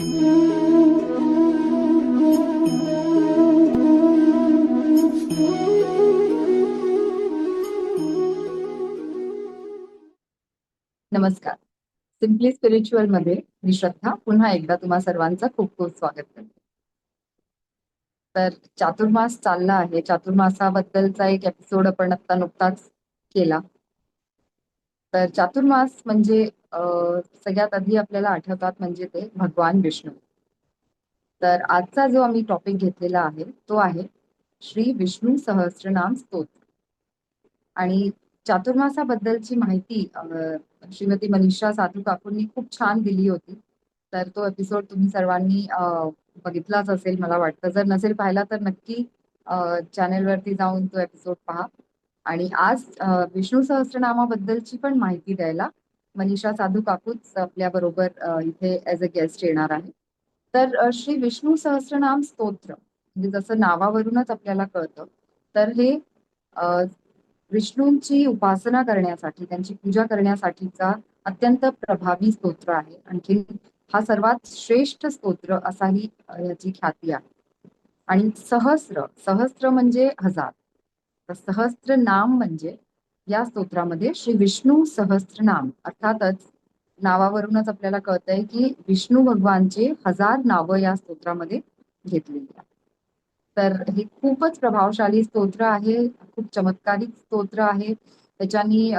नमस्कार. सिम्पली स्पिरिच्युअलमध्ये मी श्रद्धा. पुन्हा एकदा तुम्हा सर्वांचं खूप खूप स्वागत करते. तर चातुर्मास चालला आहे. चातुर्मासाबद्दलचा एक एपिसोड आपण आता नुकताच केला. तर चातुर्मास म्हणजे सगळ्यात आधी आपल्याला आठवतात म्हणजे ते भगवान विष्णू. तर आजचा जो आम्ही टॉपिक घेतलेला आहे तो आहे श्री विष्णू सहस्रनाम स्तोत्र. आणि चातुर्मासाबद्दलची माहिती श्रीमती मनीषा साधू काकूंनी खूप छान दिली होती. तर तो एपिसोड तुम्ही सर्वांनी बघितलाच असेल मला वाटतं. जर नसेल पाहिला तर नक्की चॅनेलवरती जाऊन तो एपिसोड पहा. आणि आज विष्णू सहस्त्रनामाबद्दलची पण माहिती द्यायला मनीषा साधू काकूच आपल्या बरोबर इथे ऍज अ गेस्ट येणार आहे तर श्री विष्णू सहस्रनाम स्तोत्र म्हणजे जसं नावावरूनच आपल्याला कळतं तर हे विष्णूंची उपासना करण्यासाठी त्यांची पूजा करण्यासाठीचा अत्यंत प्रभावी स्तोत्र आहे. आणखी हा सर्वात श्रेष्ठ स्तोत्र असाही याची ख्याती आहे. आणि सहस्र सहस्र म्हणजे हजार. तर सहस्त्र नाम म्हणजे या स्तोत्रामध्ये श्री विष्णू सहस्त्रनाम अर्थातच नावावरूनच आपल्याला कळतंय की विष्णू भगवानचे हजार नावं या स्तोत्रामध्ये घेतलेली आहेत. तर हे खूपच प्रभावशाली स्तोत्र आहे खूप चमत्कारिक स्तोत्र आहे. त्याच्यानी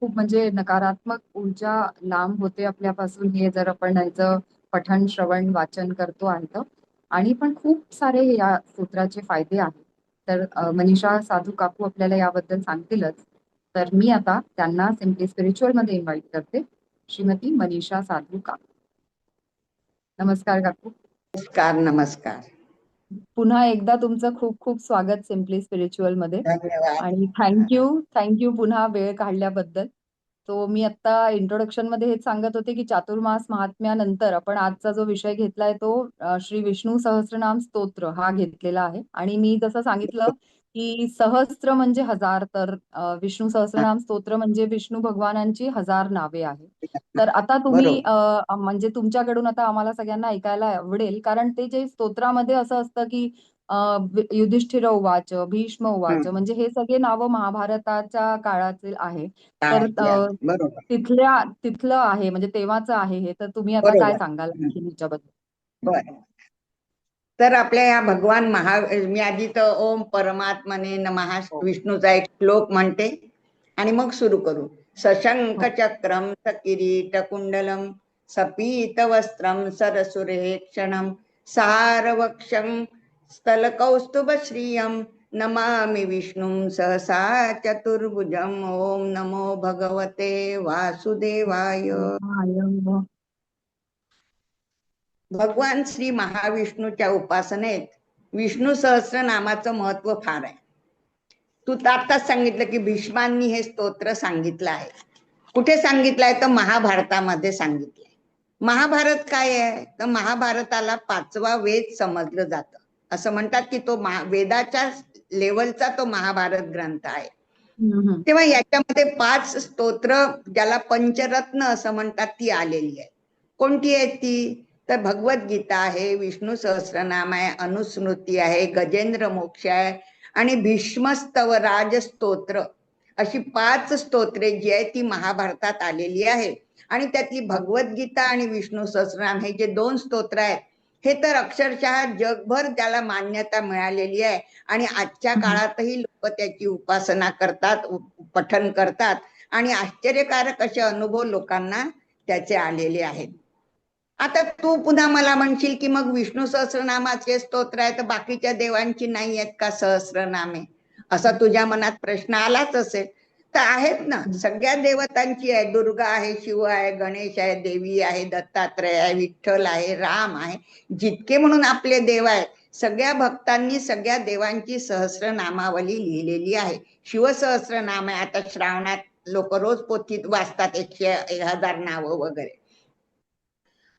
खूप म्हणजे नकारात्मक ऊर्जा लांब होते आपल्यापासून हे जर आपण याचं पठण श्रवण वाचन करतो आहे तर. आणि पण खूप सारे या स्तोत्राचे फायदे आहेत. तर मनीषा साधू काकू आपल्याला याबद्दल सांगतीलच. तर मी आता त्यांना सिम्पली स्पिरिच्युअलमध्ये इन्व्हाइट करते. श्रीमती मनीषा साधू काकू. नमस्कार काकू. नमस्कार नमस्कार. पुन्हा एकदा तुमचं खूप खूप स्वागत सिम्पली स्पिरिच्युअलमध्ये. आणि थँक्यू थँक्यू पुन्हा वेळ काढल्याबद्दल. तो मी आता इंट्रोडक्शनमध्ये हेच सांगत होते की चातुर्मास महात्म्यानंतर आपण आजचा जो विषय घेतलाय तो श्री विष्णू सहस्त्रनाम स्तोत्र हा घेतलेला आहे. आणि मी जसं सांगितलं की सहस्त्र म्हणजे हजार तर विष्णू सहस्त्रनाम स्तोत्र म्हणजे विष्णू भगवानांची हजार नावे आहेत. तर आता तुम्ही म्हणजे तुमच्याकडून आता आम्हाला सगळ्यांना ऐकायला आवडेल. कारण ते जे स्तोत्रामध्ये असं असतं की युधिष्ठिर उवाच भीष्म उवाच. म्हणजे हे सगळे नावं महाभारताच्या काळातील आहे तर तिथल्या तिथलं आहे म्हणजे तेव्हाचं आहे हे तर तुम्ही आता काय. सांगाल ह्याच्याबद्दल तर आपल्या या भगवान महा मी आधी तर ओम परमात्मने नमः हो. विष्णूचा एक श्लोक म्हणते आणि मग सुरू करू सशंख हो. चक्रम सकिरीट कुंडलम सपीत वस्त्रम सरसुरे क्षणम सारवक्षम स्थल कौस्तुभ श्रियम नमामि विष्णुं सहसा चतुर्भुजम। ओम नमो भगवते वासुदेवाय। भगवान श्री महाविष्णूच्या उपासनेत विष्णू सहस्र नामाचं महत्त्व फार आहे. तू आताच सांगितलं की भीष्मांनी हे स्तोत्र सांगितलं आहे. कुठे सांगितलं आहे? तर महाभारतामध्ये सांगितलंय महाभारत काय आहे? तर महाभारताला पाचवा वेद समजलं जातं. असं म्हणतात की तो महा वेदाच्या लेवलचा तो महाभारत ग्रंथ आहे. तेव्हा याच्यामध्ये पाच स्तोत्र ज्याला पंचरत्न असं म्हणतात ती आलेली आहे. कोणती आहे ती? तर भगवद्गीता आहे विष्णू सहस्रनाम आहे अनुस्मृती आहे गजेंद्र मोक्ष आहे आणि भीष्मस्तव राज स्तोत्र अशी पाच स्तोत्रे जी आहे ती महाभारतात आलेली आहे. आणि त्यातली भगवद्गीता आणि विष्णू सहस्रनाम हे जे दोन स्तोत्र आहेत हे तर अक्षरशः जगभर त्याला मान्यता मिळालेली आहे. आणि आजच्या. काळातही लोक त्याची उपासना करतात पठन करतात. आणि आश्चर्यकारक असे अनुभव लोकांना त्याचे आलेले आहेत. आता तू पुन्हा मला म्हणशील की मग विष्णू सहस्रनामाचे स्तोत्र आहे तर बाकीच्या देवांची नाही आहेत का सहस्रनामे? असा तुझ्या मनात प्रश्न आलाच असेल. तर आहेत ना. सगळ्या देवतांची आहे. दुर्गा आहे शिव आहे गणेश आहे देवी आहे दत्तात्रय आहे विठ्ठल आहे राम आहे. जितके म्हणून आपले देव आहेत सगळ्या भक्तांनी सगळ्या देवांची सहस्र नामावली लिहिलेली आहे. शिवसहस्र नाम आहे. आता श्रावणात लोक रोज पोथीत वाचतात एकशे एक हजार नावं वगैरे.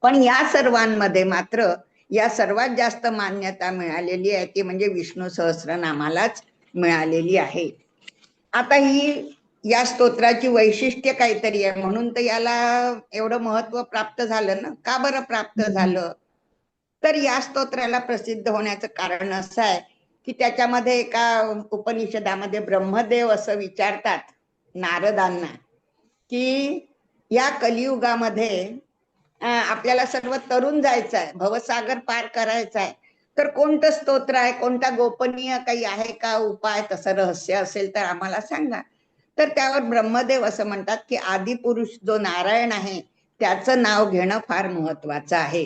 पण या सर्वांमध्ये मात्र या सर्वात जास्त मान्यता मिळालेली आहे. ती म्हणजे विष्णू सहस्र नामालाच मिळालेली आहे. आता ही या स्तोत्राची वैशिष्ट्य काहीतरी आहे. म्हणून तर याला एवढं महत्त्व प्राप्त झालं ना? का बरं प्राप्त. झालं? तर या स्तोत्राला प्रसिद्ध होण्याचं कारण असं आहे की त्याच्यामध्ये एका उपनिषदामध्ये ब्रह्मदेव असं विचारतात नारदांना की या कलियुगामध्ये आपल्याला सर्व तरुण जायचं आहे. भवसागर पार करायचं आहे. तर कोणतं स्तोत्र आहे? कोणता गोपनीय काही आहे का? उपाय? तसं रहस्य असेल तर आम्हाला सांगा. तर त्यावर ब्रह्मदेव असं म्हणतात की आदी पुरुष जो नारायण आहे त्याचं नाव घेणं फार महत्वाचं आहे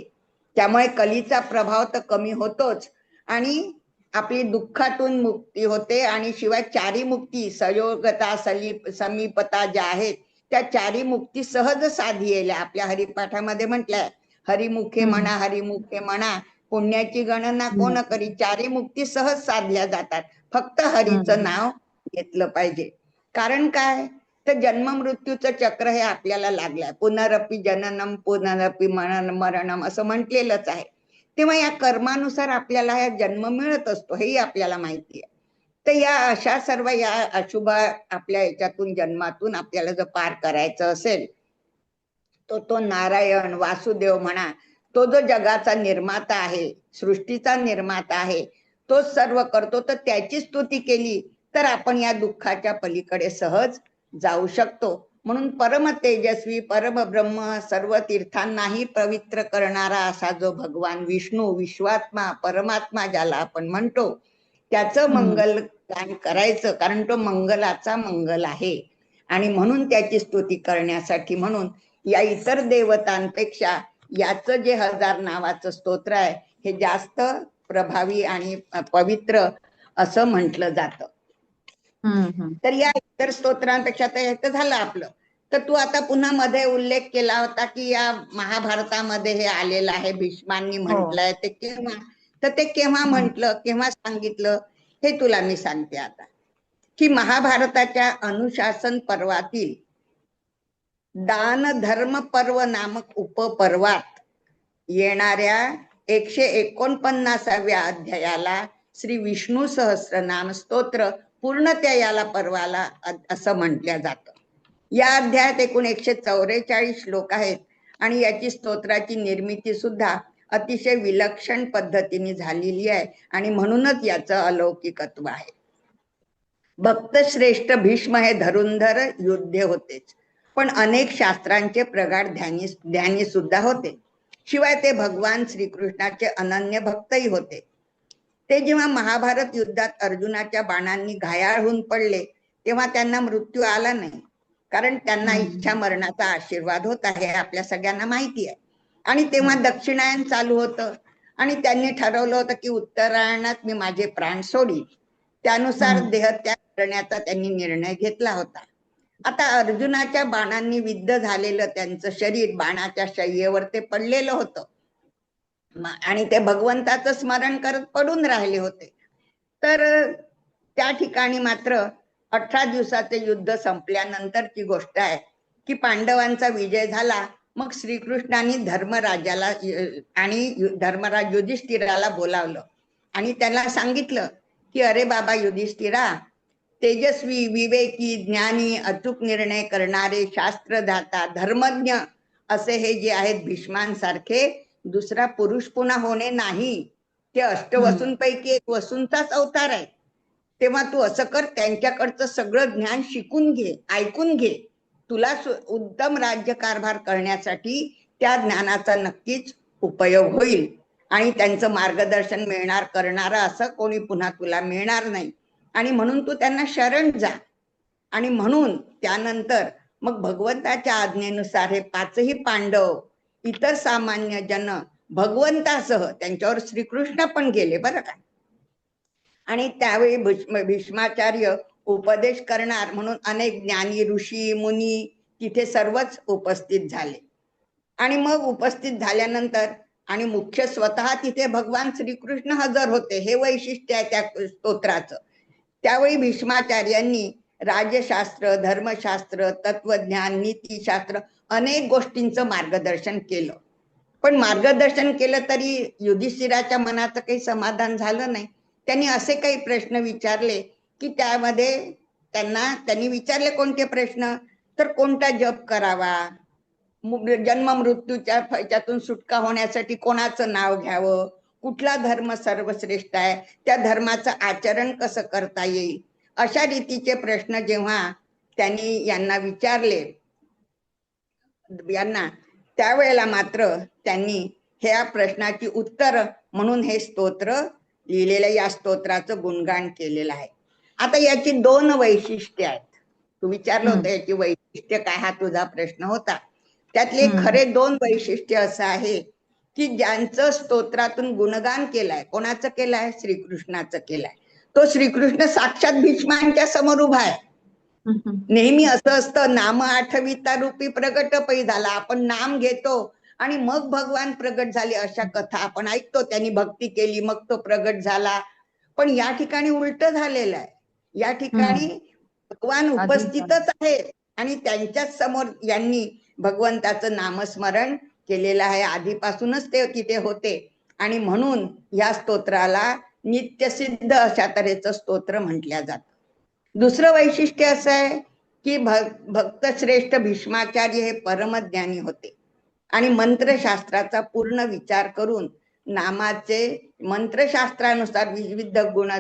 त्यामुळे कलीचा प्रभाव तर कमी होतोच आणि आपली दुःखातून मुक्ती होते आणि शिवाय चारी मुक्ती संयोगता सलीप समीपता ज्या आहेत त्या चारी मुक्ती सहज साधी आपल्या हरिपाठामध्ये म्हटलंय हरिमुखे. म्हणा हरिमुखे म्हणा पुण्याची गणना. कोण करी चारी मुक्ती सहज साधल्या जातात फक्त हरीचं. नाव घेतलं पाहिजे कारण काय? तर जन्म मृत्यूचं चक्र हे आपल्याला लागलंय. पुनरपी जननम पुनरपी मरण मरणम असं म्हटलेलंच आहे. तेव्हा या कर्मानुसार आपल्याला हा जन्म मिळत असतो हेही आपल्याला माहिती आहे. तर या अशा सर्व या अशुभ आपल्या याच्यातून जन्मातून आपल्याला जर पार करायचं असेल तो तो नारायण वासुदेव म्हणा तो जो जगाचा निर्माता आहे सृष्टीचा निर्माता आहे तो सर्व करतो तर त्याची स्तुती केली तर आपण या दुःखाच्या पलीकडे सहज जाऊ शकतो म्हणून परम तेजस्वी परम ब्रह्म सर्व तीर्थांनाही पवित्र करणारा असा जो भगवान विष्णू विश्वात्मा परमात्मा ज्याला आपण म्हणतो त्याचं. मंगल गान करायचं कारण तो मंगलाचा मंगल आहे आणि म्हणून त्याची स्तुती करण्यासाठी म्हणून या इतर देवतांपेक्षा याचं जे हजार नावाचं स्तोत्र आहे हे जास्त प्रभावी आणि पवित्र असं म्हटलं जातं. तर या इतर स्तोत्रांपेक्षा तर हे तर झालं आपलं. तर तू आता पुन्हा मध्ये उल्लेख केला होता की या महाभारतामध्ये हे आलेलं आहे भीष्मांनी म्हटलंय ते केव्हा? तर ते केव्हा म्हटलं केव्हा सांगितलं? हे तुला मी सांगते आता. की महाभारताच्या अनुशासन पर्वातील दान धर्म पर्व नामक उपपर्वात येणाऱ्या एकशे एकोणपन्नासाव्या अध्यायाला श्री विष्णू सहस्रनाम स्तोत्र पूर्णत्या याला पर्वाला असं म्हटल्या जातं. या अध्यायात एकूण एकशे चौवेचाळीस श्लोक आहेत आणि याची स्तोत्राची निर्मिती सुद्धा अतिशय विलक्षण पद्धतीने झालेली आहे आणि म्हणूनच याचं अलौकिकत्व आहे. भक्त श्रेष्ठ भीष्म हे धरुंधर योद्धे होतेच पण अनेक शास्त्रांचे प्रगाढ ध्यानी ध्यानी सुद्धा होते. शिवाय ते भगवान श्रीकृष्णाचे अनन्य भक्तही होते. ते जेव्हा महाभारत युद्धात अर्जुनाच्या बाणांनी घायाळ होऊन पडले तेव्हा त्यांना मृत्यू आला नाही. कारण त्यांना. इच्छा मरणाचा आशीर्वाद होता हे आपल्या सगळ्यांना माहिती आहे. आणि तेव्हा दक्षिणायन चालू होतं. आणि त्यांनी ठरवलं होतं की उत्तरायणात मी माझे प्राण सोडी त्यानुसार. देहत्याग करण्याचा त्यांनी निर्णय घेतला होता. आता अर्जुनाच्या बाणांनी विद्ध झालेलं त्यांचं शरीर बाणाच्या शय्येवर ते पडलेलं होतं. आणि ते भगवंताचं स्मरण करत पडून राहिले होते. तर त्या ठिकाणी मात्र अठरा दिवसाचे युद्ध संपल्यानंतरची गोष्ट आहे की पांडवांचा विजय झाला मग श्रीकृष्णाने धर्मराजाला आणि धर्मराज युधिष्ठिराला बोलावलं. आणि त्याला सांगितलं की अरे बाबा युधिष्ठिरा तेजस्वी विवेकी ज्ञानी अचूक निर्णय करणारे शास्त्रदाता धर्मज्ञ असे हे जे आहेत भीष्मांसारखे दुसरा पुरुष पुन्हा होणे नाही. ते अष्टवसूंपैकी एक वसूंचाच अवतार आहे. तेव्हा तू असं कर त्यांच्याकडचं सगळं ज्ञान शिकून घे ऐकून घे. तुला उत्तम राज्य कारभार करण्यासाठी त्या ज्ञानाचा नक्कीच उपयोग होईल. आणि त्यांचं मार्गदर्शन मिळणार करणार असं कोणी पुन्हा तुला मिळणार नाही. आणि म्हणून तू त्यांना शरण जा. आणि म्हणून त्यानंतर मग भगवंताच्या आज्ञेनुसार हे पाचही पांडव इतर सामान्य जन भगवंतासह त्यांच्यावर श्रीकृष्ण पण गेले बरं का? आणि त्यावेळी भीष्माचार्य उपदेश करणार म्हणून अनेक ज्ञानी ऋषी मुनी तिथे सर्वच उपस्थित झाले. आणि मग उपस्थित झाल्यानंतर आणि मुख्य स्वतः तिथे भगवान श्रीकृष्ण हजर होते हे वैशिष्ट्य आहे त्या स्तोत्राचं. त्यावेळी भीष्माचार्यांनी राजशास्त्र धर्मशास्त्र तत्वज्ञान नीतीशास्त्र अनेक गोष्टींचं मार्गदर्शन केलं. पण मार्गदर्शन केलं तरी युधिष्ठिराच्या मनाचं काही समाधान झालं नाही. त्यांनी असे काही प्रश्न विचारले की त्यामध्ये त्यांना त्यांनी विचारले कोणते प्रश्न? तर कोणता जप करावा? जन्म मृत्यूच्या ह्याच्यातून सुटका होण्यासाठी कोणाचं नाव घ्यावं? कुठला धर्म सर्वश्रेष्ठ आहे? त्या धर्माचं आचरण कसं करता येईल? अशा रीतीचे प्रश्न जेव्हा त्यांनी यांना विचारले यांना त्यावेळेला मात्र त्यांनी ह्या प्रश्नाची उत्तर म्हणून हे स्तोत्र लिहिलेलं या स्तोत्राचं गुणगान केलेलं आहे. आता याची दोन वैशिष्ट्ये आहेत. तू विचारलं होतं याची वैशिष्ट्य काय हा तुझा प्रश्न होता. त्यातले. खरे दोन वैशिष्ट्य असं आहे की ज्यांचं स्तोत्रातून गुणगान केलंय कोणाचं केलंय? श्रीकृष्णाचं केलंय. तो श्रीकृष्ण साक्षात भीष्मांच्या समोर उभा आहे. नेहमी असं असतं नाम आठविता रूपी प्रगट पै झाला आपण नाम घेतो आणि मग भगवान प्रगट झाले अशा कथा आपण ऐकतो. त्यांनी भक्ती केली मग तो प्रगट झाला. पण या ठिकाणी उलट झालेलं आहे. या ठिकाणी भगवान उपस्थितच आहेत आणि त्यांच्याच समोर यांनी भगवंताचं नामस्मरण केलेलं आहे. आधीपासूनच ते तिथे होते. आणि म्हणून या स्तोत्राला नित्यसिद्ध अशा तऱ्हेचं स्तोत्र म्हटल्या जातं. दुसरं वैशिष्ट्य असं आहे की भ- भक्तश्रेष्ठ भीष्माचार्य हे परमज्ञानी होते. आणि मंत्रशास्त्राचा पूर्ण विचार करून नामाचे मंत्रशास्त्रानुसार विविध गुण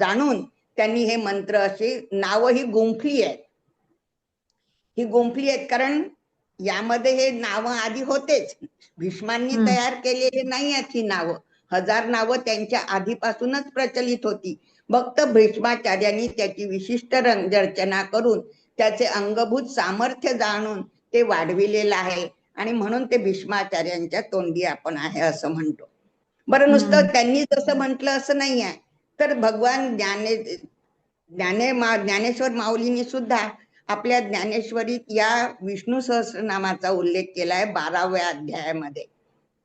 जाणून त्यांनी हे मंत्र अशी नावं ही गुंफली आहेत. ही गुंफली आहेत कारण यामध्ये हे नावं आधी होतेच. भीष्मांनी. तयार केलेली नाही आहेत ही नावं. हजार नावं त्यांच्या आधीपासूनच प्रचलित होती. फक्त भीष्माचार्यांनी त्याची विशिष्ट रंग रचना करून त्याचे अंगभूत सामर्थ्य जाणून ते वाढविलेलं आहे. आणि म्हणून ते भीष्माचार्यांच्या तोंडी आपण आहे असं म्हणतो. बरं नुसतं. त्यांनी जसं म्हटलं असं नाही आहे. तर भगवान ज्ञाने ज्ञाने मा ज्ञानेश्वर माऊलींनी सुद्धा आपल्या ज्ञानेश्वरीत या विष्णू सहस्रनामाचा उल्लेख केलाय बाराव्या अध्यायामध्ये.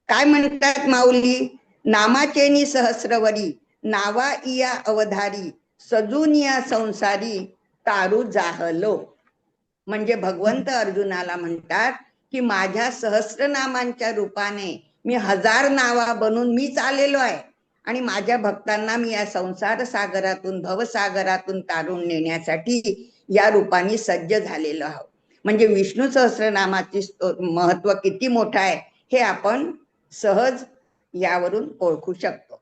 काय म्हणतात माऊली? नामाचेनी सहस्रवरी. नावा इया अवधारी सजून या संसारी तारू जाहलो. म्हणजे भगवंत अर्जुनाला म्हणतात की माझ्या सहस्रनामांच्या रूपाने मी हजार नावा बनून मीच आलेलो आहे. आणि माझ्या भक्तांना मी या संसार सागरातून भवसागरातून तारून नेण्यासाठी या रूपाने सज्ज झालेलो आहोत. म्हणजे विष्णू सहस्रनामाची महत्त्व किती मोठं आहे हे आपण सहज यावरून ओळखू शकतो.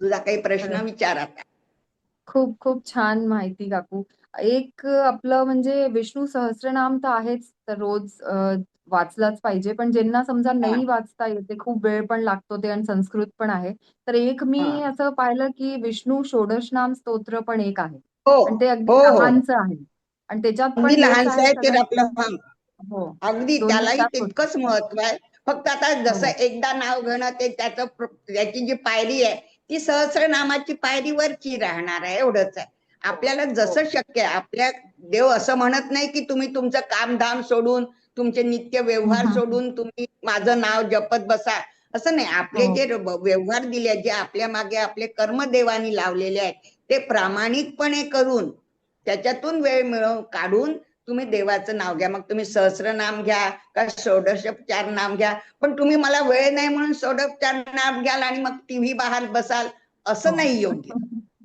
तुझा काही प्रश्न. विचार आता. खूप खूप छान माहिती काकू. एक आपलं म्हणजे विष्णू सहस्रनाम तर आहेच तर रोज वाचलाच पाहिजे. पण ज्यांना समजा नाही वाचता येते खूप वेळ पण लागतो ते आणि संस्कृत पण आहे. तर एक मी. असं पाहिलं की विष्णू षोडशनाम स्तोत्र पण एक आहे. हो आणि ते अगदी हो हो. लहानचं आहे. आणि त्याच्यात पण लहानचं आहे ते आपलं हा, अगदी त्यालाही. तितकंच महत्त्व आहे. फक्त आता जसं. एकदा नाव घेणं ते त्याचं त्याची जी पायरी आहे ती सहस्रनामाची पायरी वरची राहणार आहे एवढंच आहे आपल्याला जसं शक्य आहे आपल्या देव असं म्हणत नाही की तुम्ही तुमचं कामधाम सोडून तुमचे नित्य व्यवहार. सोडून तुम्ही माझं नाव जपत बसा असं नाही आपले हो. जे व्यवहार दिले जे आपल्या मागे आपले कर्म देवानी लावलेले आहेत ते प्रामाणिकपणे करून त्याच्यातून वेळ मिळव काढून तुम्ही देवाचं नाव घ्या मग तुम्ही सहस्रनाम घ्या का षोडशोपचार नाम घ्या. पण तुम्ही मला वेळ नाही म्हणून षोडोपचार नाम घ्याल आणि मग टीव्ही बाहेर बसाल असं हो. नाही योग्य.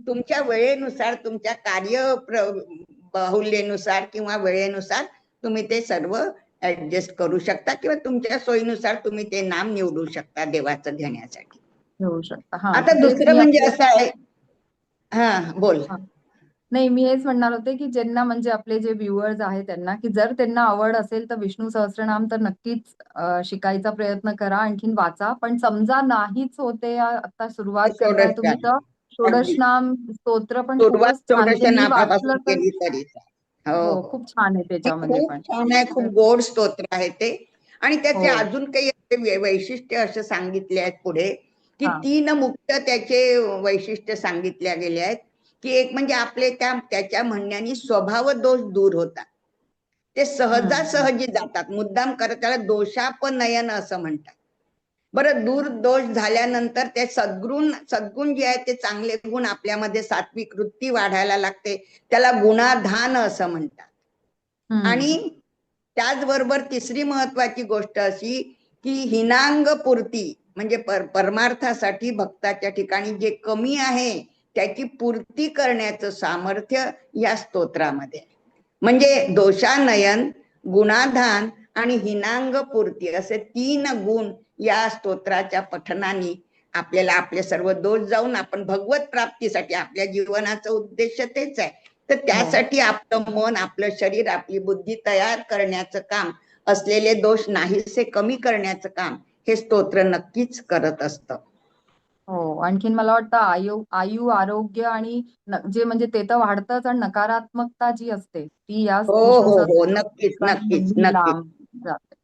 तुमच्या वेळेनुसार तुमच्या कार्य बाहुल्यनुसार किंवा वेळेनुसार तुम्ही ते सर्व ऍडजस्ट करू शकता किंवा तुमच्या सोयीनुसार तुम्ही ते नाम निवडू शकता देवाचं घेण्यासाठी. आता दुसरं म्हणजे आपल्या- असं आहे. हा बोल. नाही मी हेच म्हणणार होते की ज्यांना म्हणजे आपले जे व्ह्युअर्स आहेत त्यांना की जर त्यांना आवड असेल तर विष्णू सहस्रनाम तर नक्कीच शिकायचा प्रयत्न करा आणखीन वाचा. पण समजा नाहीच होते आता सुरुवात करताय तुम्ही तर. षोडशनाम स्तोत्र पण वाचलं तर हो. हो खूप छान आहे त्याच्यामध्ये पण. छान आहे खूप गोड स्तोत्र आहे ते. आणि त्याचे हो. अजून काही वैशिष्ट्य असे सांगितले आहेत पुढे की. तीन मुख्य त्याचे वैशिष्ट्य सांगितल्या गेले आहेत. की एक म्हणजे आपले त्या त्याच्या म्हणण्याने स्वभाव दोष दूर होतात. ते सहजासहजी जातात. मुद्दाम करत त्याला दोषापनयन असं म्हणतात. बरं दूर दोष झाल्यानंतर ते सद्गुण सद्गुण जे आहे ते चांगले गुण आपल्यामध्ये सात्विक वृत्ती वाढायला लागते. त्याला गुणाधान असं म्हणतात. आणि त्याचबरोबर तिसरी महत्वाची गोष्ट अशी की हिनांग पूर्ती म्हणजे पर परमार्थासाठी भक्ताच्या ठिकाणी जे कमी आहे त्याची पूर्ती करण्याचं सामर्थ्य या स्तोत्रामध्ये. म्हणजे दोषानयन गुणाधान आणि हिनांग पूर्ती असे तीन गुण या स्तोत्राच्या पठनाने आपल्याला आपले सर्व दोष जाऊन आपण भगवत प्राप्तीसाठी आपल्या जीवनाचा उद्देश तेच आहे. तर त्यासाठी आपलं मन आपलं शरीर आपली बुद्धी तयार करण्याचं काम असलेले दोष नाहीसे कमी करण्याचं काम हे स्तोत्र नक्कीच करत असतं. हो आणखीन मला वाटतं आयु आयु आरोग्य आणि न- जे म्हणजे ते तर वाढतच आणि नकारात्मकता जी असते ती या हो हो हो नक्कीच नक्कीच नक्कीच. जाते.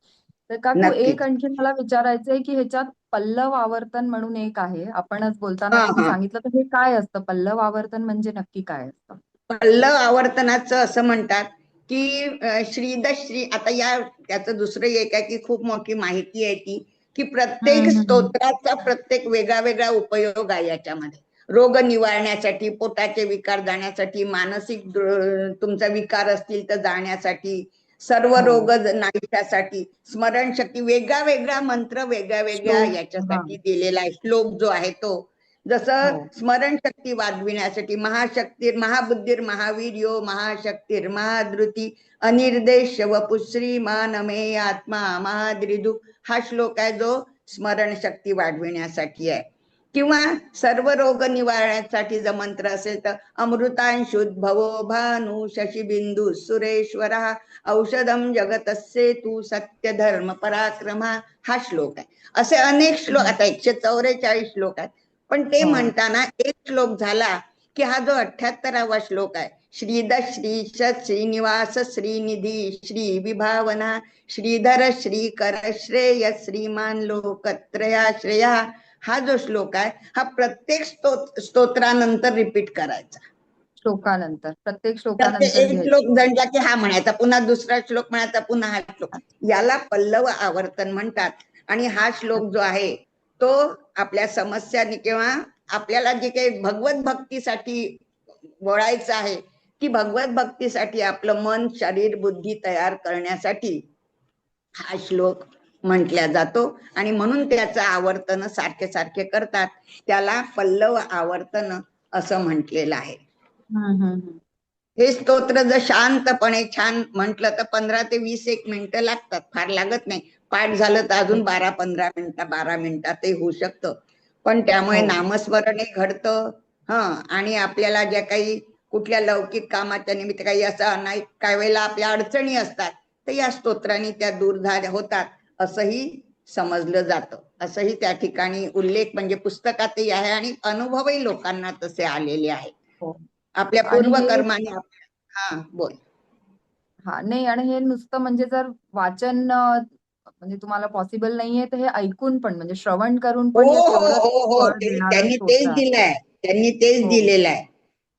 तर काकू नक्कीच. एक आणखीन मला विचारायचंय की ह्याच्यात पल्लव आवर्तन म्हणून एक आहे आपणच बोलताना हा, तुम्ही हा. सांगितलं तर हे काय असतं? पल्लव आवर्तन म्हणजे नक्की काय असतं? पल्लव आवर्तनाचं असं म्हणतात की अं, श्रीद श्री आता या त्याचं दुसरं एक आहे की खूप मोठी माहिती आहे ती. की प्रत्येक. स्तोत्राचा प्रत्येक वेगळा वेगळा उपयोग आहे याच्यामध्ये रोग निवारण्यासाठी पोटाचे विकार जाण्यासाठी मानसिक तुमचा विकार असतील तर जाण्यासाठी सर्व हो. रोग नाहीशासाठी स्मरणशक्ती वेगळा वेगळा मंत्र वेगळ्या वेगळ्या याच्यासाठी दिलेला आहे श्लोक जो आहे तो जसं हो. स्मरणशक्ती वाढविण्यासाठी महाशक्तीर महाबुद्धीर महावीर यो महाशक्तीर महाधृती अनिर्देश वपुश्रीमान मे आत्मा महाद्रिदु. हा श्लोक आहे जो स्मरणशक्ती वाढविण्यासाठी आहे. किंवा सर्व रोग निवारण्यासाठी जर मंत्र असेल तर अमृतांशुद भवो भानु शशिबिंदू सुरेश्वरा औषधम जगतस्य तू सत्य धर्म पराक्रमा. हा श्लोक आहे. असे अनेक श्लोक आता एकशे चौवेचाळीस श्लोक आहेत. पण ते हो. म्हणताना एक श्लोक झाला की हा जो अठ्याहत्तरावा श्लोक आहे श्रीद श्रीश श्रीनिवास श्रीनिधी श्री विभावना श्रीधर श्रीकर श्रेय श्रीमान लोकत्रयाश्रया हा जो श्लोक आहे हा प्रत्येक स्तोत स्तोत्रानंतर रिपीट करायचा श्लोकानंतर प्रत्येक श्लोकानंतर एक. श्लोक जणला की हा म्हणायचा पुन्हा दुसरा श्लोक म्हणायचा पुन्हा हा श्लोक याला पल्लव आवर्तन म्हणतात आणि हा श्लोक जो आहे तो आपल्या समस्यांनी किंवा आपल्याला जे काही भगवत भक्तीसाठी वळायचं आहे की भगवत भक्तीसाठी आपलं मन शरीर बुद्धी तयार करण्यासाठी हा श्लोक म्हटल्या जातो. आणि म्हणून त्याचं आवर्तन सारखे सारखे करतात. त्याला पल्लव आवर्तन असं म्हटलेलं आहे. हे स्तोत्र जर शांतपणे छान म्हटलं तर पंधरा ते वीस एक मिनिटं लागतात. फार लागत नाही. पाठ झालं तर अजून बारा पंधरा मिनिटं बारा मिनिटातही होऊ शकतं. पण त्यामुळे हो. नामस्मरणही घडतं. हा. आणि आपल्याला ज्या काही कुठल्या लौकिक कामाच्या निमित्त काही असं नाही काही वेळेला आपल्या अडचणी असतात तर या स्तोत्राने त्या दूर झा- होतात असंही समजलं जातं. असंही त्या ठिकाणी उल्लेख म्हणजे पुस्तकातही आहे आणि अनुभवही लोकांना तसे आलेले आहेत. हो. आपल्या पूर्वकर्माने हा बोल. हा नाही आणि हे नुसतं म्हणजे जर वाचन म्हणजे तुम्हाला पॉसिबल नाहीये तर हे ऐकून पण म्हणजे श्रवण करून पण हो हे हो त्यांनी तेच. दिलंय त्यांनी तेच. दिलेलं आहे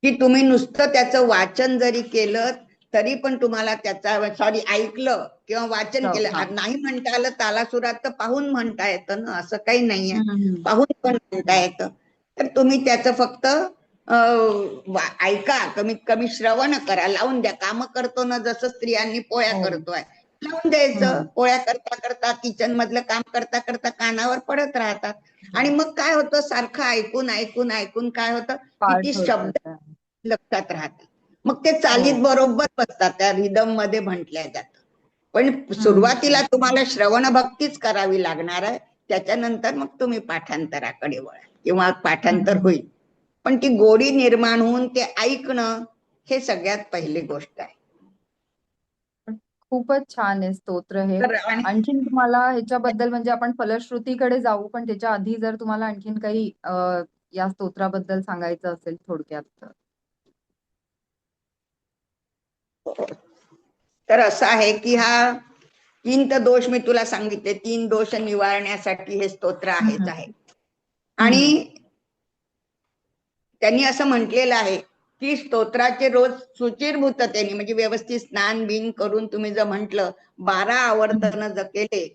की तुम्ही नुसतं त्याचं वाचन जरी केलं तरी पण तुम्हाला त्याचा सॉरी ऐकलं किंवा वाचन केलं. नाही म्हणता आलं तालासुरात तर पाहून म्हणता येतं ना असं काही नाहीये. पाहून पण म्हणता येतं तर तुम्ही त्याचं फक्त ऐका कमीत कमी श्रवण करा लावून द्या काम करतो ना जसं स्त्रियांनी पोळ्या हो. करतोय लावून द्यायचं. पोळ्या करता करता किचन मधलं काम करता करता कानावर पडत राहतात. आणि मग काय होतं? सारखं ऐकून ऐकून ऐकून काय होतं? किती शब्द. लक्षात राहतात. मग ते चालीत हो. बरोबर बसतात. त्या रिदममध्ये म्हटल्या जातं. पण सुरुवातीला तुम्हाला श्रवण भक्तीच करावी लागणार आहे. त्याच्यानंतर मग तुम्ही पाठांतराकडे वळा. किंवा पाठांतर. होईल. पण ती गोडी निर्माण होऊन ते ऐकणं हे सगळ्यात पहिली गोष्ट आहे. खूपच छान आहे स्तोत्र हे तर आणि आणखीन तुम्हाला ह्याच्याबद्दल म्हणजे आपण फलश्रुतीकडे जाऊ पण त्याच्या आधी जर तुम्हाला आणखीन काही अं, या स्तोत्राबद्दल सांगायचं असेल थोडक्यात तर. तर असं आहे की हा तीन तर दोष मी तुला सांगितले तीन दोष निवारण्यासाठी हे स्तोत्र आहेच हम्म. आहे आणि त्यांनी असं म्हटलेलं आहे की स्तोत्राचे रोज सुचिरभूततेने म्हणजे व्यवस्थित स्नान बिन करून तुम्ही जर म्हंटल बारा आवर्तन जर केले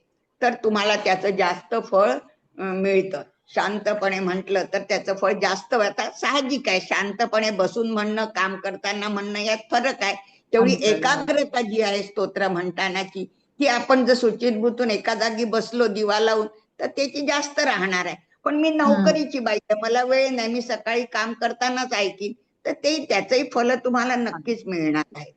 तर तुम्हाला त्याचं जास्त फळ मिळतं. शांतपणे म्हटलं तर त्याचं फळ जास्त आता साहजिक आहे. शांतपणे बसून म्हणणं काम करताना म्हणणं यात फरक आहे. तेवढी. एकाग्रता जी आहे स्तोत्र म्हणतानाची ती आपण जर सुचिरभूतून एका जागी बसलो दिवा लावून तर त्याची जास्त राहणार आहे. पण मी नोकरीची बाई आहे. मला वेळ नाही. मी सकाळी काम करतानाच ऐकीन. तर ते त्याचंही फल तुम्हाला नक्कीच मिळणार आहे.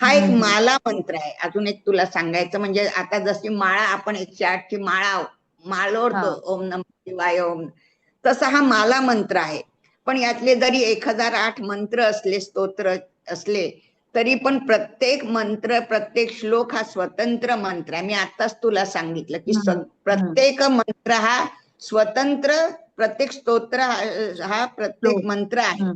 हा एक. माला मंत्र आहे. अजून एक तुला सांगायचं म्हणजे आता जशी माळा आपण एकशे आठची माळा माळ ओढतो ओम नम शिवाय ओम तसा हा माला मंत्र आहे. पण यातले जरी एक हजार आठ मंत्र असले स्तोत्र असले तरी पण प्रत्येक मंत्र प्रत्येक श्लोक हा स्वतंत्र मंत्र आहे. मी आताच तुला सांगितलं की. प्रत्येक मंत्र हा स्वतंत्र प्रत्येक स्तोत्र हा- हा प्रत्येक श्लोक. मंत्र आहे.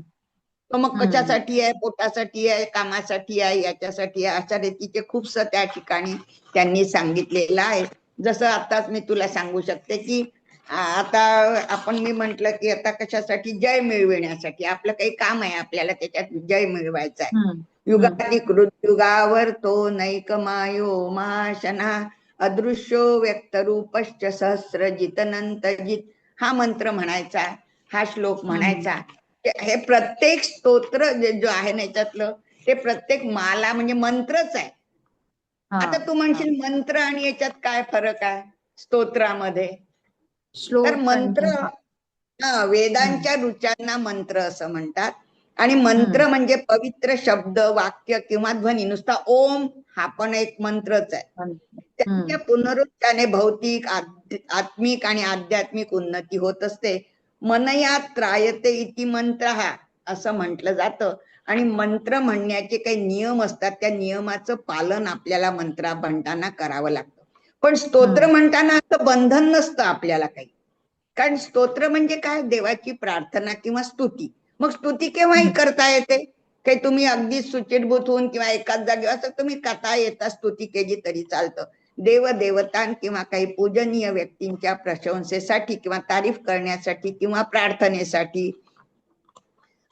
हम्म. तो मग. कशासाठी आहे पोटासाठी आहे कामासाठी आहे याच्यासाठी आहे अशा रीतीचे खूपस त्या ठिकाणी त्यांनी सांगितलेलं आहे जसं आताच मी तुला सांगू शकते की आता आपण मी म्हंटल की आता कशासाठी जय मिळविण्यासाठी आपलं काही काम आहे आपल्याला त्याच्यात जय मिळवायचा आहे. युगाधिकृत युगावर तो नैकमायो महाशना अदृश्यो व्यक्तरूपश्च सहस्रजित नंतजित हा मंत्र म्हणायचा हा श्लोक म्हणायचा हे प्रत्येक स्तोत्र जे जो आहे ना याच्यातलं ते प्रत्येक माला म्हणजे मंत्रच आहे. आता तू म्हणशील मंत्र आणि याच्यात काय फरक आहे स्तोत्रामध्ये? तर मंत्र हा वेदांच्या रुचांना मंत्र असं म्हणतात. आणि मंत्र म्हणजे पवित्र शब्द वाक्य किंवा ध्वनी. नुसता ओम हा पण एक मंत्रच आहे. त्यांच्या पुनरुच्चाने भौतिक आत्मिक आणि आध्यात्मिक उन्नती होत असते. मनयात त्रायते इति मंत्र हा असं म्हटलं जातं. आणि मंत्र म्हणण्याचे काही नियम असतात त्या नियमाचं पालन आपल्याला मंत्रा म्हणताना करावं लागतं. पण स्तोत्र. म्हणताना असं बंधन नसतं आपल्याला काही. कारण स्तोत्र म्हणजे काय? देवाची प्रार्थना किंवा स्तुती. मग स्तुती केव्हाही. करता येते? काही तुम्ही अगदी सुचितभूत होऊन किंवा एकाच जागी असं तुम्ही कथा येता स्तुती केली तरी चालतं. देव देवतां किंवा काही पूजनीय व्यक्तींच्या प्रशंसेसाठी किंवा तारीफ करण्यासाठी किंवा प्रार्थनेसाठी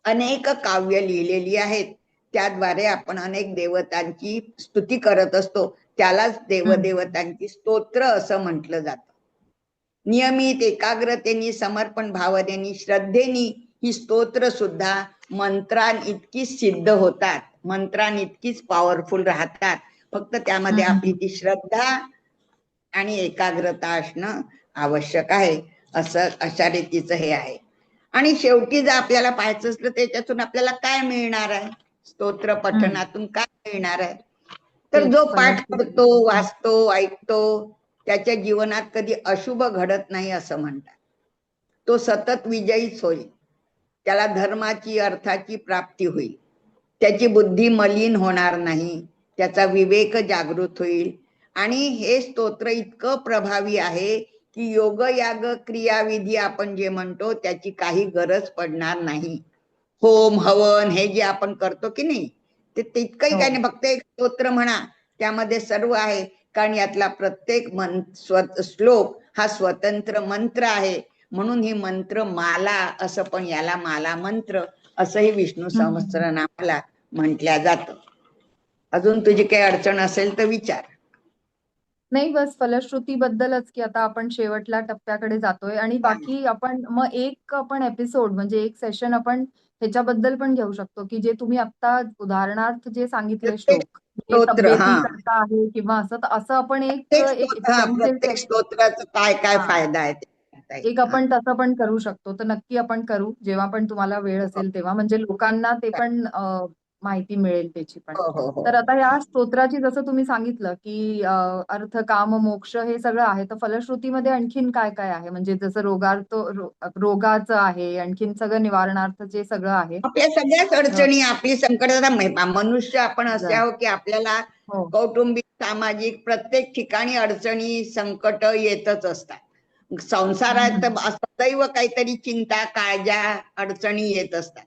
अनेक काव्य लिहिलेली आहेत. त्याद्वारे आपण अनेक देवतांची स्तुती करत असतो. त्यालाच देवदेवतांची स्तोत्र असं म्हटलं जात. नियमित एकाग्रतेने समर्पण भावनेनी श्रद्धेनी ही स्तोत्र सुद्धा मंत्रां इतकी सिद्ध होतात. मंत्रां इतकीच पॉवरफुल राहतात. फक्त त्यामध्ये. आपली ती श्रद्धा आणि एकाग्रता असणं आवश्यक आहे. असं अशा रीतीचं हे आहे. आणि शेवटी जर आपल्याला पाहायचं असलं त्याच्यातून आपल्याला काय मिळणार आहे? स्तोत्र पठणातून काय मिळणार आहे? तर जो पाठ. करतो वाचतो ऐकतो त्याच्या जीवनात कधी अशुभ घडत नाही असं म्हणतात. तो सतत विजयीच होईल. त्याला धर्माची अर्थाची प्राप्ती होईल. त्याची बुद्धी मलिन होणार नाही. त्याचा विवेक जागृत होईल. आणि हे स्तोत्र इतकं प्रभावी आहे की योग याग क्रियाविधी आपण जे म्हणतो त्याची काही गरज पडणार नाही. होम हवन हे जे आपण करतो की नाही ते तितकंही हो. काही नाही फक्त एक स्तोत्र म्हणा त्यामध्ये सर्व आहे. कारण यातला प्रत्येक मन श्लोक हा स्वतंत्र मंत्र आहे. म्हणून ही मंत्र माला असं पण याला माला मंत्र असंही विष्णू सहस्त्रनामाला म्हटल्या जातं. अजून तुझी काही अडचण असेल तर विचार नाही बस फलश्रुतीबद्दलच की आता आपण शेवटल्या टप्प्याकडे जातोय आणि बाकी आपण मग एक आपण एपिसोड म्हणजे एक सेशन आपण ह्याच्याबद्दल पण घेऊ शकतो की जे तुम्ही आता उदाहरणार्थ जे सांगितले श्लोक हे हा. आहे किंवा असं असं आपण एक हा, स्तोत्राचा काय काय हा. फायदा आहे. एक आपण तसं पण करू शकतो तर नक्की आपण करू जेव्हा पण तुम्हाला वेळ असेल तेव्हा म्हणजे लोकांना ते पण माहिती मिळेल त्याची पण. हो हो हो. तर आता या स्तोत्राची जसं तुम्ही सांगितलं की अ, अर्थ काम मोक्ष हे सगळं आहे तर फलश्रुतीमध्ये आणखीन काय काय आहे? म्हणजे जसं रोगार्थ रो- रोगाचं आहे आणखीन सगळं निवारणार्थ जे सगळं आहे. आपल्या सगळ्याच अडचणी आपली संकट आता म- मनुष्य आपण असे. आहोत की आपल्याला हो. कौटुंबिक सामाजिक प्रत्येक ठिकाणी अडचणी संकट येतच असतात. संसारात हम्म. सदैव काहीतरी चिंता काळजा अडचणी येत असतात.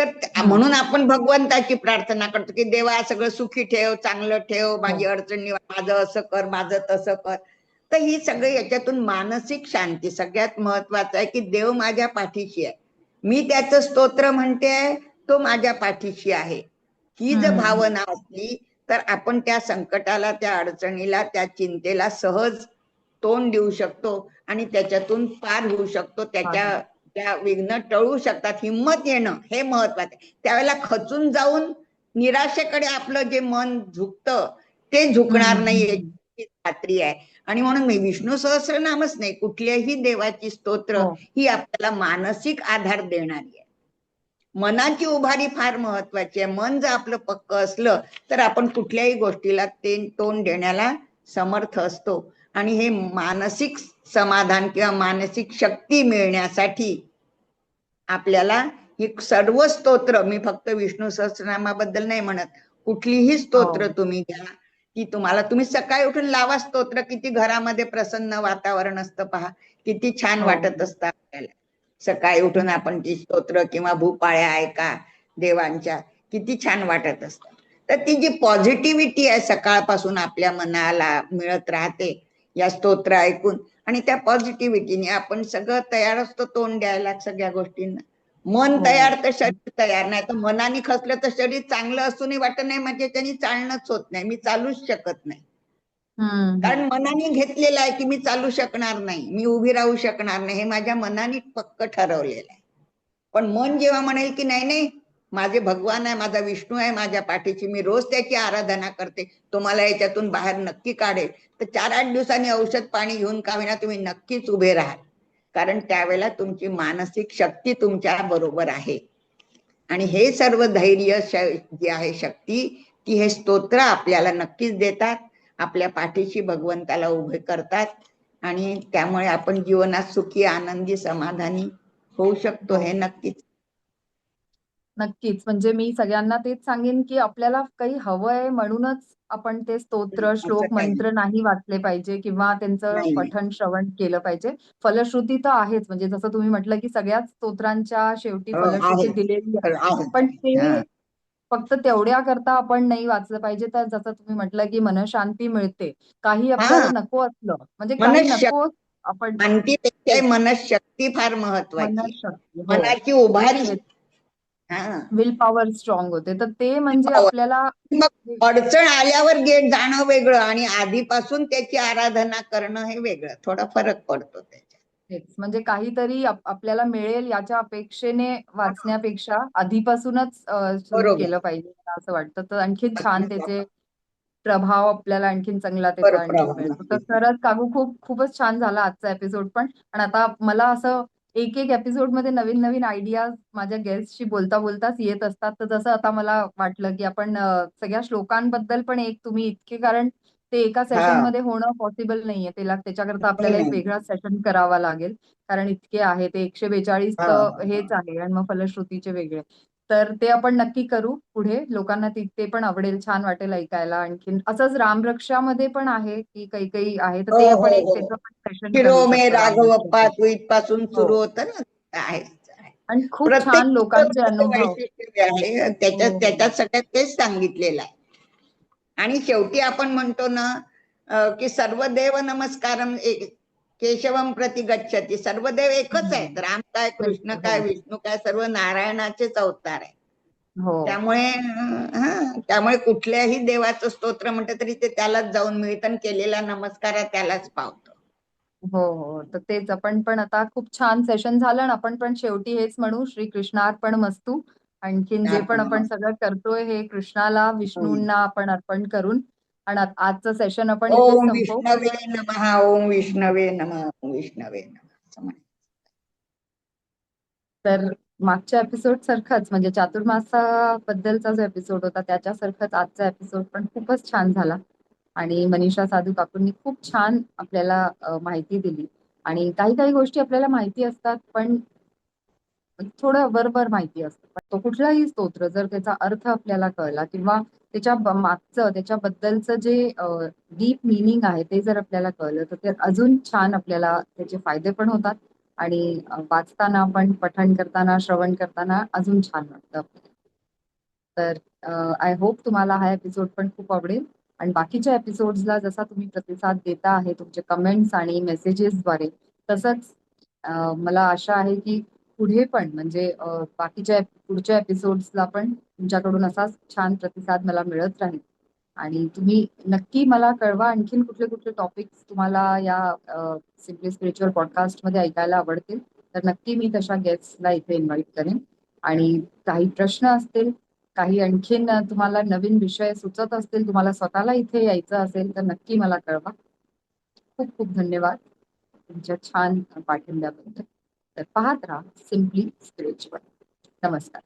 तर. म्हणून आपण भगवंताची प्रार्थना करतो की देवा सगळं सुखी ठेव चांगलं ठेव माझी हो. अडचणी माझं असं कर माझं तसं कर तर ही सगळी याच्यातून मानसिक शांती सगळ्यात महत्वाचं आहे की देव माझ्या पाठीशी आहे मी त्याचं स्तोत्र म्हणते तो माझ्या पाठीशी आहे ही जर. भावना असली तर आपण त्या संकटाला त्या अडचणीला त्या चिंतेला सहज तोंड देऊ शकतो आणि त्याच्यातून पार होऊ शकतो त्याच्या. त्या विघ्न टळू शकतात हिंमत येणं हे महत्वाचं आहे. त्यावेळेला खचून जाऊन निराशेकडे आपलं जे मन झुकतं ते झुकणार. नाही याची खात्री आहे. आणि म्हणून मी विष्णू सहस्रनामच नाही कुठल्याही देवाची स्तोत्र हो. ही आपल्याला मानसिक आधार देणारी आहे. मनाची उभारी फार महत्वाची आहे. मन जर आपलं पक्क असलं तर आपण कुठल्याही गोष्टीला ते तोंड देण्याला समर्थ असतो. आणि हे मानसिक समाधान किंवा मानसिक शक्ती मिळण्यासाठी आपल्याला ही सर्व स्तोत्र मी फक्त विष्णू सहस्रनामाबद्दल नाही म्हणत कुठलीही स्तोत्र हो. तुम्ही घ्या की तुम्हाला तुम्ही सकाळी उठून लावा स्तोत्र किती घरामध्ये प्रसन्न वातावरण असतं पहा किती छान हो. वाटत असतं आपल्याला सकाळी उठून आपण ती स्तोत्र किंवा भूपाळ्या ऐका देवांच्या किती छान वाटत असतं तर ती जी पॉझिटिव्हिटी आहे सकाळपासून आपल्या मनाला मिळत राहते या स्तोत्र ऐकून आणि त्या पॉझिटिव्हिटीने आपण सगळं तयार असतो तोंड द्यायला सगळ्या गोष्टींना मन हो. तयार तर शरीर तयार नाही तर मनाने खसलं तर शरीर चांगलं असूनही वाटत नाही म्हणजे त्यांनी चालणंच होत नाही मी चालूच शकत नाही. कारण मनाने घेतलेलं आहे की मी चालू शकणार नाही मी उभी राहू शकणार नाही हे माझ्या मनाने पक्क ठरवलेलं आहे पण मन जेव्हा म्हणेल की नाही नाही माझे भगवान आहे माझा विष्णू आहे माझ्या पाठीची मी रोज त्याची आराधना करते. तुम्हाला याच्यातून बाहेर नक्की काढेल. तर चार आठ दिवसांनी औषध पाणी घेऊन का होईना तुम्ही नक्कीच उभे राहाल. कारण त्यावेळेला तुमची मानसिक शक्ती तुमच्या बरोबर आहे. आणि हे सर्व धैर्य श- जी आहे शक्ती ती हे स्तोत्र आपल्याला नक्कीच देतात. आपल्या पाठीशी भगवंताला उभे करतात. आणि त्यामुळे आपण जीवनात सुखी आनंदी समाधानी होऊ शकतो हे नक्कीच. नक्कीच. म्हणजे मी सगळ्यांना तेच सांगेन की आपल्याला काही हवंय म्हणूनच आपण ते स्तोत्र श्लोक मंत्र नाही. वाचले पाहिजे किंवा त्यांचं. पठण श्रवण केलं पाहिजे. फलश्रुती तर आहेच. म्हणजे जसं तुम्ही म्हटलं की सगळ्याच स्तोत्रांच्या शेवटी हो, फलश्रुती आहे. दिलेली आहे. आहे. पण ते. फक्त तेवढ्या करता आपण नाही वाचलं पाहिजे. तर जसं तुम्ही म्हटलं की मनशांती मिळते. काही. आपल्याला नको असलं. म्हणजे काही नको आपण शांतीपेक्षा मनशक्ती फार महत्वाची. हो. मनाची उभारी. विल पॉवर स्ट्रॉंग होते. तर ते म्हणजे. आपल्याला मग अडचण आल्यावर गेट जाणं वेगळं आणि आधीपासून त्याची आराधना करणं हे वेगळं. थोडा फरक पडतो त्याच्यात. म्हणजे काहीतरी आप- आपल्याला मिळेल याच्या अपेक्षेने वाचण्यापेक्षा आधीपासूनच. केलं पाहिजे असं वाटतं. तर आणखीन छान त्याचे प्रभाव आपल्याला आणखीन चांगला त्याचा आणखीन. मिळतो. तर खरंच काकू खूप खूपच छान झाला आजचा एपिसोड पण. आणि आता मला असं एक एक एपिसोडमध्ये नवीन नवीन आयडिया माझ्या गेस्टशी बोलता बोलताच येत असतात. तर जसं आता मला वाटलं की आपण सगळ्या श्लोकांबद्दल पण एक तुम्ही इतके कारण ते एका सेशनमध्ये होणं पॉसिबल नाहीये. त्याला त्याच्याकरता आपल्याला एक. वेगळा सेशन करावा लागेल. कारण इतके आहे ते एकशे बेचाळीस हेच आहे. आणि मग फलश्रुतीचे वेगळे. तर ते आपण नक्की करू पुढे. लोकांना ती- ते पण आवडेल छान वाटेल ऐकायला. आणखीन असंच रामरक्षामध्ये पण आहे की काही काही आहे तर ते हो, आपण हो, एक हो. राघवप्पा तू इथपासून सुरू होतं ना? आहे आणि खूप छान लोकांचे अनुभव. त्याच्यात. त्याच्यात सगळ्यात तेच सांगितलेलं आहे. आणि शेवटी आपण म्हणतो ना की सर्व देव नमस्कारम एक केशवम प्रति गच्छती. सर्व देव एकच आहे राम काय कृष्ण काय विष्णू काय सर्व नारायणाचेच अवतार आहे हो. त्यामुळे हा त्यामुळे कुठल्याही देवाचं स्तोत्र म्हटलं तरी ते त्यालाच जाऊन मिळतं केलेला नमस्कार हा त्यालाच पावतो. हो हो. तर तेच आपण पण आता खूप छान सेशन झालं आणि आपण पण शेवटी हेच म्हणू श्री कृष्णार्पण मस्तू. आणखीन जे पण आपण सगळं करतोय हे कृष्णाला विष्णूंना आपण अर्पण करून आणि आजचं सेशन आपण ओम विष्णवे नमः ओम विष्णवे नमः ओम विष्णवे नमः. तर मागच्या एपिसोड सारखाच म्हणजे चातुर्मासाबद्दलचा जो एपिसोड होता त्याच्यासारखाच आजचा एपिसोड पण खूपच छान झाला. आणि मनीषा साधू काकूंनी खूप छान आपल्याला माहिती दिली. आणि काही काही गोष्टी आपल्याला माहिती असतात पण थोडं वरवर माहिती असतं. पण तो कुठलाही स्तोत्र जर त्याचा अर्थ आपल्याला कळला किंवा त्याच्या मागचं त्याच्याबद्दलचं जे डीप मिनिंग आहे ते जर आपल्याला कळलं तर ते अजून छान आपल्याला त्याचे फायदे पण होतात आणि वाचताना पण पठण करताना श्रवण करताना अजून छान वाटतं आपल्याला. तर आय होप तुम्हाला हा एपिसोड पण खूप आवडेल आणि बाकीच्या एपिसोड्सला जसा तुम्ही प्रतिसाद देता आहे तुमचे कमेंट्स आणि मेसेजेसद्वारे तसंच मला आशा आहे की पुढे पण म्हणजे बाकीच्या पुढच्या एपिसोड्सला पण तुमच्याकडून असाच छान प्रतिसाद मला मिळत राहील. आणि तुम्ही नक्की मला कळवा आणखीन कुठले कुठले टॉपिक्स तुम्हाला या सिम्पली स्पिरिच्युअल पॉडकास्टमध्ये ऐकायला आवडतील. तर नक्की मी तशा गेस्टला इथे इन्व्हाइट करेन. आणि काही प्रश्न असतील काही आणखीन तुम्हाला नवीन विषय सुचत असतील तुम्हाला स्वतःला इथे यायचं असेल तर नक्की मला कळवा. खूप खूप धन्यवाद. तुमच्या छान पाठिंब्याबद्दल. तर पाहत राहा सिम्पली स्पिरिच्युअल नमस्कार.